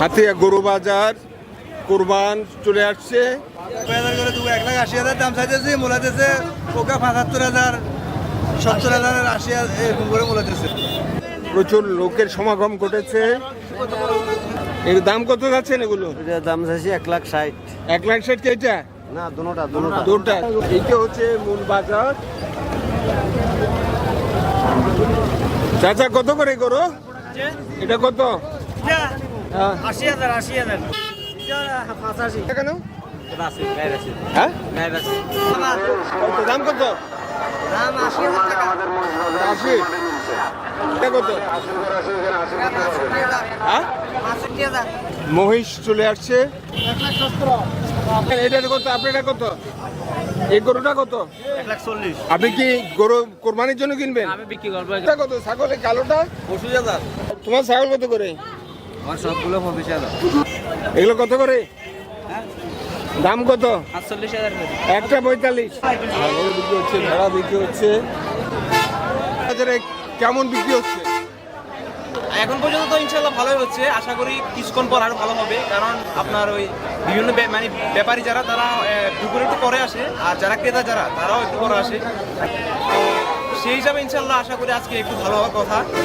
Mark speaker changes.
Speaker 1: হাতিয়া গরু বাজার কোরবান চলে আসছে।
Speaker 2: এক লাখ আশি হাজার দাম চাইতেছি মোলাতেছে ওকে পঁচাত্তর হাজার সত্তর হাজার আশি হাজার এরকম করে মোলাতেছে
Speaker 1: প্রচুর লোকের সমাগম ঘটেছে। এর দাম কত যাচ্ছেন এগুলো?
Speaker 2: দাম চাইছি এক লাখ ষাট।
Speaker 1: এক লাখ ষাট কি এটা?
Speaker 2: না দুটা দুটা।
Speaker 1: দুটা। এইটা হচ্ছে মূল বাজার। চাচা কত করে করো এটা কত? হ্যাঁ।
Speaker 2: আশি হাজার আশি হাজার। পঁচাশি।
Speaker 1: এটা কেন হ্যাঁ? দাম কত?
Speaker 2: দাম আশি হাজার টাকা।
Speaker 1: আশি। এটা কত? হ্যাঁ? মহিষ চলে আসছে। এটা কত? আপনার কত? এই গরুটা কত?
Speaker 2: এক লাখ চল্লিশ।
Speaker 1: আপনি কি গরু কোরবানির জন্য কিনবেন?
Speaker 2: আমি বিক্রি করব।
Speaker 1: এটা কত? ছাগলের কালোটা?
Speaker 2: পঁচিশ হাজার।
Speaker 1: তোমার ছাগল কত করে?
Speaker 2: সবগুলো পঁচিশ হাজার
Speaker 1: এগুলো কত করে? দাম কত?
Speaker 2: আটচল্লিশ হাজার
Speaker 1: একটা পঁয়তাল্লিশ। ছাগল বিক্রি হচ্ছে ভেড়া বিক্রি হচ্ছে। বাজারে কেমন বিক্রি হচ্ছে?
Speaker 3: এখন পর্যন্ত তো ইনশাল্লাহ ভালোই হচ্ছে। আশা করি কিছুক্ষণ পর আরও ভালো হবে। কারণ আপনার ওই বিভিন্ন মানে ব্যাপারী যারা তারা দুপুরে একটু পরে আসে। আর যারা ক্রেতা যারা তারাও একটু পরে আসে। তো সেই হিসাবে ইনশাল্লাহ আশা করি আজকে একটু ভালো হওয়ার কথা।